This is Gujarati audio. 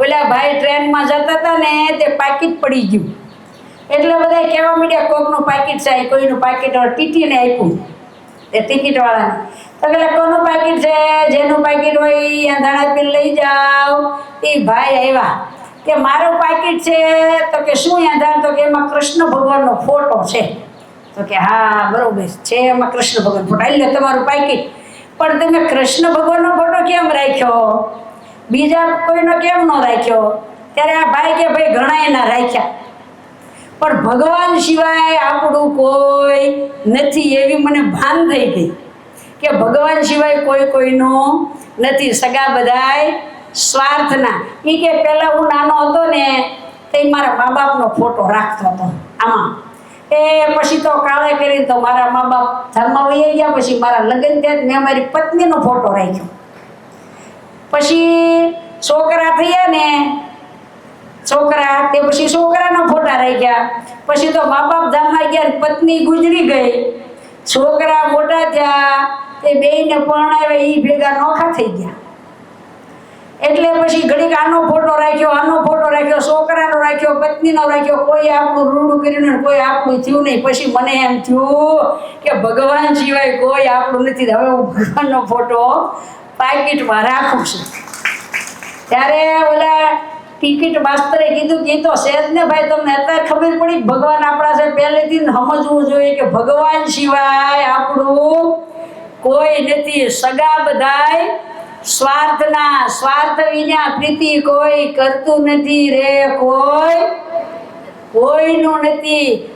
ઓલા ભાઈ ટ્રેનમાં જતા હતા ને તે પાકીટ પડી ગયું. એટલે બધા કહેવા માંડ્યા, કોકનું પાકીટ છે, કોઈનું પાકીટ. ટીટીને આપ્યું. એ ટિકિટવાળાને. તો પેલા કોનું પાકીટ છે? જેનું પાકીટ હોય એ અંધાણા પીને લઈ જાઓ. એ ભાઈ આવ્યા. કે, મારું પાકીટ છે. તો કે, શું અંધાણ તો કે, એમાં કૃષ્ણ ભગવાનનો ફોટો છે. તો કે, હા, બરોબર છે, એમાં કૃષ્ણ ભગવાન ફોટો. આવી લે તમારું પાકીટ. પણ તમે કૃષ્ણ ભગવાનનો ફોટો કેમ રાખ્યો? બીજા કોઈનો કેમ ન રાખ્યો? ત્યારે આ ભાઈ કે ભાઈ ઘણા એના રાખ્યા. પણ ભગવાન સિવાય આપણું કોઈ નથી એવી મને ભાન થઈ ગઈ કે ભગવાન સિવાય કોઈ કોઈનું નથી. સગા બધાય સ્વાર્થના. એ કે પહેલાં હું નાનો હતો ને, તે મારા મા બાપનો ફોટો રાખતો હતો, આમાં. એ પછી તો કાળે કરીને તો મારા મા બાપ ધર્મ વહી ગયા, પછી મારા લગ્ન જ મેં મારી પત્નીનો ફોટો રાખ્યો. પછી છોકરા થયા ને, છોકરા તે પછી છોકરાના ફોટા રાખ્યા. પછી તો મા બાપ ધામમાં ગયા પત્ની ગુજરી ગઈ. છોકરા મોટા થયા તે બેયને પરણાવ્યા એ ભેગા નોખા થઈ ગયા. એટલે પછી ઘડીક આનો ફોટો રાખ્યો, આનો ફોટો રાખ્યો, છોકરાનો રાખ્યો, પત્નીનો રાખ્યો, કોઈ આપણું રૂડું કર્યું ને કોઈ આપણું થયું નહીં. પછી મને એમ થયું કે ભગવાન સિવાય કોઈ આપણું નથી. હવે હું ભગવાનનો ફોટો પાકીટમાં રાખું છું. ત્યારે ઓલા ટિકિટ માસ્તરે કીધું કે તો છે ને ભાઈ, તમને અત્યારે ખબર પડી ભગવાન આપણા છે પહેલેથી સમજવું જોઈએ કે ભગવાન સિવાય આપણું કોઈ નથી. સગા બધાય સ્વાર્થના, સ્વાર્થ વિના પ્રીતિ કોઈ કરતું નથી રે કોઈ, કોઈનું નથી.